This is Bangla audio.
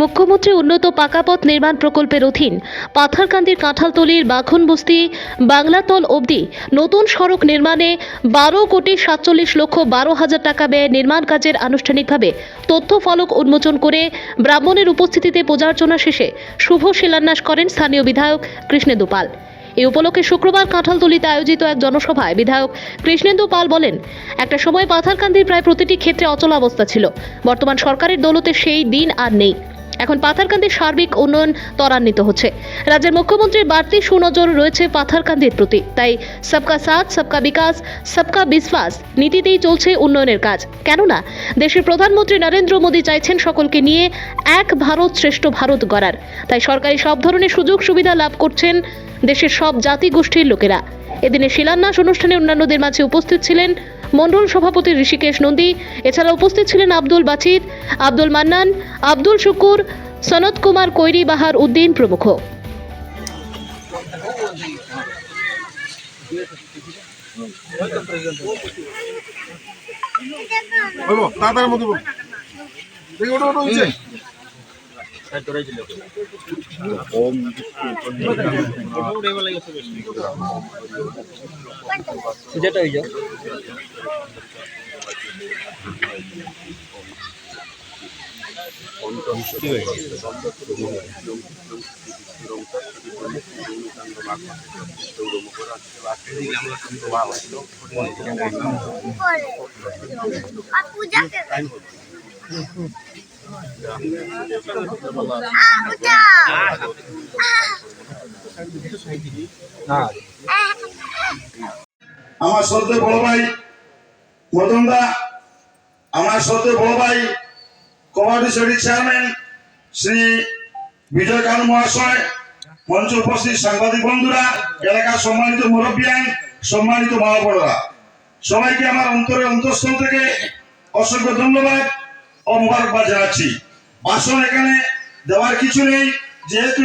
মুখ্যমন্ত্রী উন্নত পাকাপথ নির্মাণ প্রকল্পের অধীন পাথারকান্দির কাঁঠালতলির বাখন বস্তি বাংলাতল অবধি নতুন সড়ক নির্মাণে বারো কোটি সাতচল্লিশ লক্ষ বারো হাজার টাকা ব্যয়ে নির্মাণ কাজের আনুষ্ঠানিকভাবে তথ্য ফলক উন্মোচন করে ব্রাহ্মণের উপস্থিতিতে পূজার্চনা শেষে শুভ শিলান্যাস করেন স্থানীয় বিধায়ক কৃষ্ণেন্দু পাল। এই উপলক্ষে শুক্রবার কাঁঠালতলিতে আয়োজিত এক জনসভায় বিধায়ক কৃষ্ণেন্দু পাল বলেন, একটা সময় পাথারকান্দির প্রায় প্রতিটি ক্ষেত্রে অচলাবস্থা ছিল। বর্তমান সরকারের দৌলতে সেই দিন আর নেই। এখন পাথারকান্দির সার্বিক উন্নয়ন ত্বরান্বিত হচ্ছে। রাজ্যের মুখ্যমন্ত্রীর বাড়তি সুনজর রয়েছে পাথারকান্দির প্রতি। তাই সবকা সাথ, সবকা বিকাশ, সবকা বিশ্বাস নীতিতেই চলছে উন্নয়নের কাজ। কেননা, দেশের প্রধানমন্ত্রী নরেন্দ্র মোদী চাইছেন সকলকে নিয়ে এক ভারত শ্রেষ্ঠ ভারত গড়ার। তাই সরকারি সব ধরনের সুযোগ সুবিধা লাভ করছেন দেশের সব জাতি গোষ্ঠীর লোকেরা। এদিনে শিলান্যাস অনুষ্ঠানে অন্যান্যদের মাঝে উপস্থিত ছিলেন মণ্ডল সভাপতি ঋষিকেশ নন্দী এছাড়া উপস্থিত ছিলেন আব্দুল বাচির আব্দুল মান্নান আব্দুল শুকুর সনৎ কুমার কৈরি বাহার উদ্দিন প্রমুখ। দেখি ওটা ওটা যেটা হয়ে যাও পূজা আমার শ্রদ্ধে বড় ভাই মদনদা, আমার শ্রদ্ধে বড় ভাই কবাডি শরীর চেয়ারম্যান শ্রী বিজয় কানু মহাশয়, মঞ্চ উপস্থিত সাংবাদিক বন্ধুরা, এলাকার সম্মানিত মুরব্বিয়ান সম্মানিত মা বড়রা সবাইকে আমার অন্তরের অন্তঃস্থল থেকে অসংখ্য ধন্যবাদ। ও মোবারকবাদ জানাচ্ছি ভাষণ এখানে দেওয়ার কিছু নেই যেহেতু